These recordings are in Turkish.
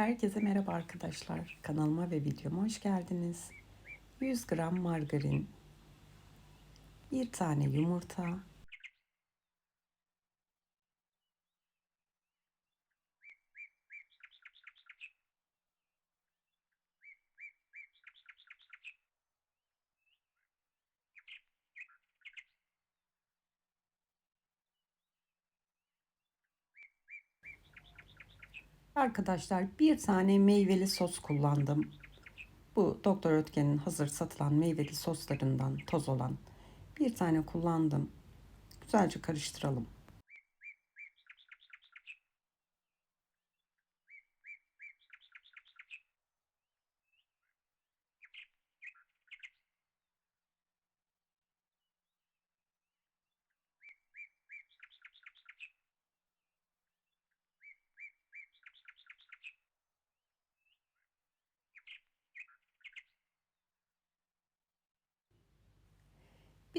Herkese merhaba arkadaşlar. Kanalıma ve videoma hoş geldiniz. 100 gram margarin, bir tane yumurta, Arkadaşlar bir tane meyveli sos kullandım. Bu Doktor Ötken'in hazır satılan meyveli soslarından toz olan bir tane kullandım. Güzelce karıştıralım.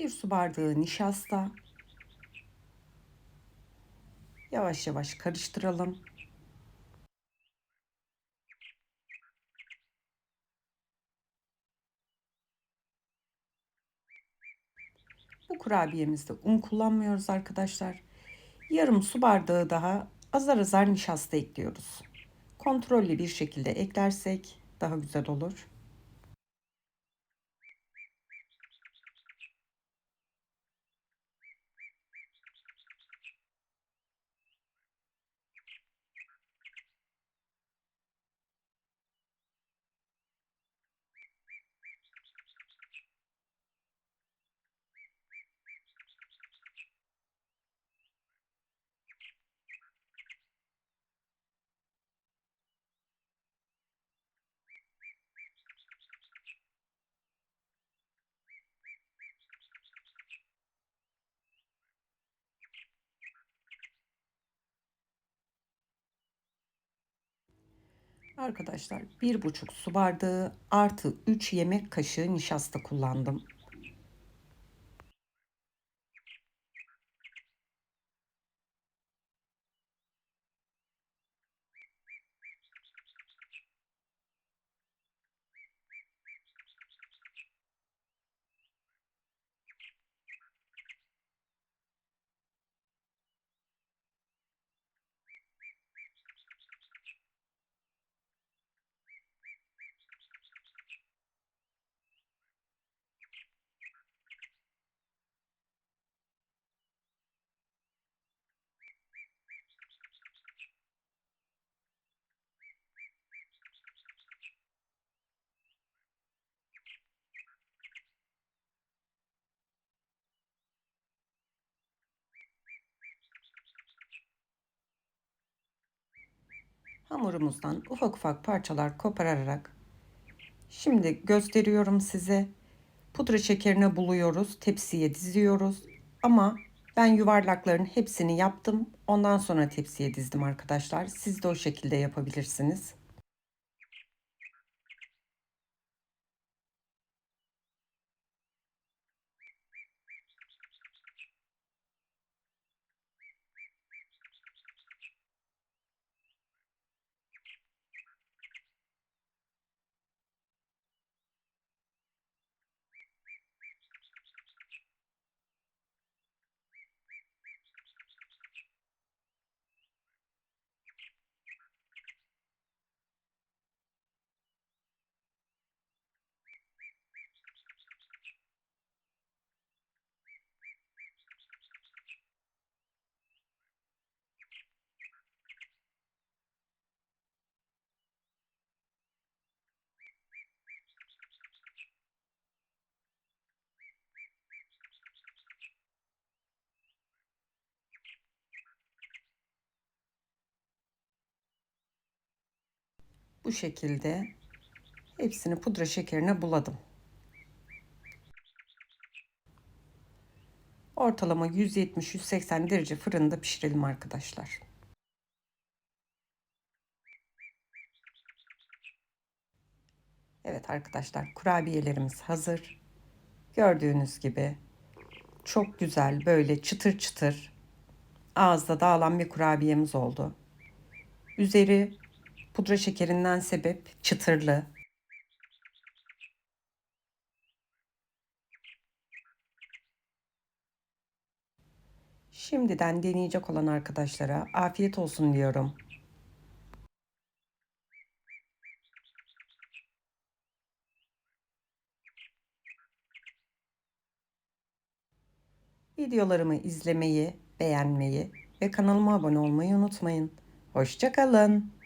Bir su bardağı nişasta. Yavaş yavaş karıştıralım. Bu kurabiyemizde un kullanmıyoruz arkadaşlar. Yarım su bardağı daha azar azar nişasta ekliyoruz. Kontrollü bir şekilde eklersek daha güzel olur. Arkadaşlar bir buçuk su bardağı artı 3 yemek kaşığı nişasta kullandım. Hamurumuzdan ufak ufak parçalar kopararak şimdi gösteriyorum size. Pudra şekerine buluyoruz, tepsiye diziyoruz. Ama ben yuvarlakların hepsini yaptım. Ondan sonra tepsiye dizdim arkadaşlar. Siz de o şekilde yapabilirsiniz. Bu şekilde hepsini pudra şekerine buladım. Ortalama 170-180 derece fırında pişirelim arkadaşlar. Evet arkadaşlar kurabiyelerimiz hazır. Gördüğünüz gibi çok güzel böyle çıtır çıtır ağızda dağılan bir kurabiyemiz oldu. Üzeri pudra şekerinden sebep çıtırlı. Şimdiden deneyecek olan arkadaşlara afiyet olsun diyorum. Videolarımı izlemeyi, beğenmeyi ve kanalıma abone olmayı unutmayın. Hoşçakalın.